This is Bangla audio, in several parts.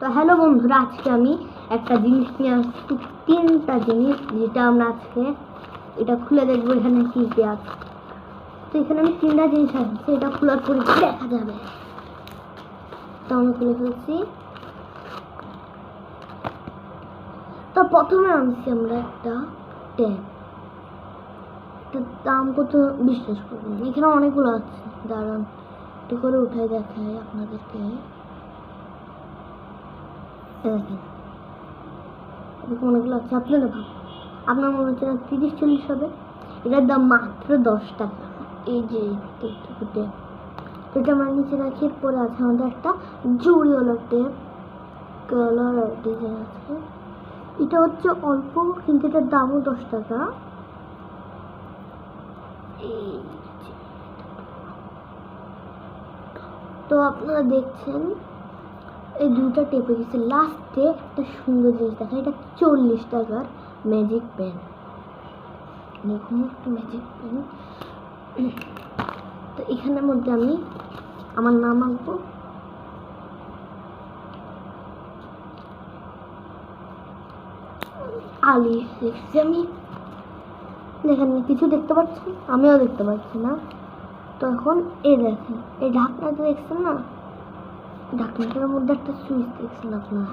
তো হ্যালো বন্ধুরা, আজকে আমি একটা জিনিস নিয়ে আসছি তিনটা জিনিস যেটা আমরা আজকে এটা খুলে দেখব এখানে কি কি আছে। তো এখানে আমি তিনটা জিনিস আসছি এটা খোলার পরে দেখা যাবে? তো আমি খুলে ফেলছি। তো প্রথমে আনছি আমরা একটা এটার দাম কত বিশ্বাস করবেন এখানে অনেকগুলো আছে, দাঁড়ান, একটু করে উঠাই দেখাই আপনাদেরকে। দেখেন এরকম অনেকগুলো আছে আপনারা ভাব আপনার মনে হচ্ছে না তিরিশ চল্লিশ হবে? এটার দাম মাত্র দশ টাকা। এই যে এটা আমরা নিচে রাখি, এরপরে আছে আমাদের একটা জুড়িওয়ালা টেপ, কালার ডিজাইন আছে। এটা হচ্ছে অল্প, কিন্তু এটার দামও দশ টাকা। তো আপনারা দেখছেন এই দুইটা টেপে গেছে লাস্টে একটা সুন্দর জিনিস দেখা এটা চল্লিশ টাকার ম্যাজিক পেন দেখুন একটা ম্যাজিক পেন তো এখানের মধ্যে আমি আমার নাম আঁকবো। আলি আমি। দেখেন, কিছু দেখতে পাচ্ছেন আমিও দেখতে পাচ্ছি না। তো এখন এ দেখেন, এই ঢাকনাটা দেখছেন না? ঢাকনাটার মধ্যে একটা সুইচ দেখছেন আপনারা?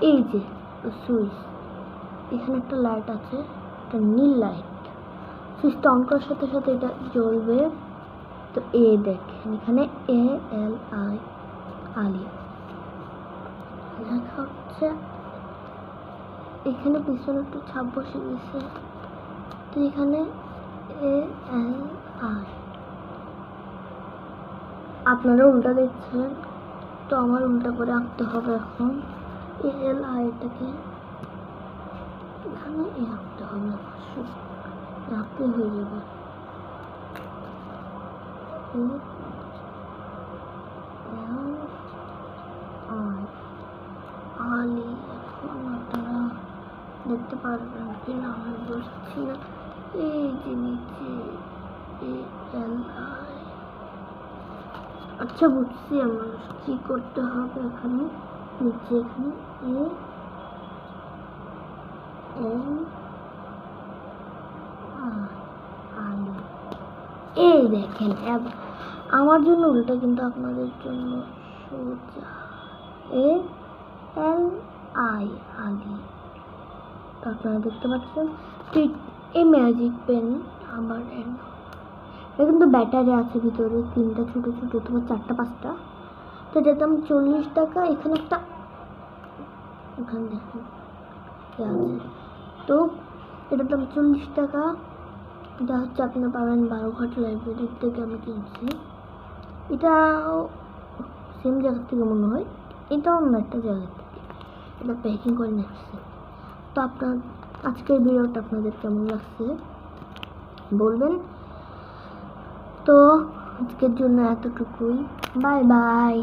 এই যে সুইচ। এখানে একটা লাইট আছে, একটা নীল লাইট সুইচটা অন করার সাথে সাথে এটা জ্বলবে। তো এ দেখেন, এখানে এ, এল, আই, আলি। লেখা হচ্ছে, এখানে পিছনে একটু ছাপ বসে গেছে। তো এখানে এ, এল, আই। আপনারা উল্টা দেখছেন? তো আমার উল্টা করে আঁকতে হবে এখন। এল আইটাকে এখানে এ আঁকতে হবে আঁকতে হয়ে যাবে। আলি এখন আপনারা দেখতে পারবেন কি না আমি বুঝছি না। এই যে নিচে এল আই আচ্ছা বুঝছি আমার কি করতে হবে এখানে। নিচে এখানে এ আই এই দেখেন আমার জন্য উল্টা কিন্তু আপনাদের জন্য সোজা। এ, এল, আই আলি আপনারা দেখতে পাচ্ছেন এই- ম্যাজিক পেন আমার এটা কিন্তু ব্যাটারি আছে ভিতরে, তিনটা ছোটো ছোটো অথবা চারটা, পাঁচটা। তো এটার দাম চল্লিশ টাকা, এখানে একটা এখানে কি আছে। তো এটার দাম চল্লিশ টাকা, এটা হচ্ছে আপনি পাবেন বারোঘাট লাইব্রেরির থেকে আমি কিনছি। এটাও সেম জায়গা থেকে মনে হয়, এটাও অন্য একটা জায়গা থেকে। এটা প্যাকিং করে নিয়ে আসছে। তো আপনার আজকের ভিডিওটা আপনাদের কেমন লাগছে? বলবেন। তো আজকের জন্য এতটুকুই। Bye bye.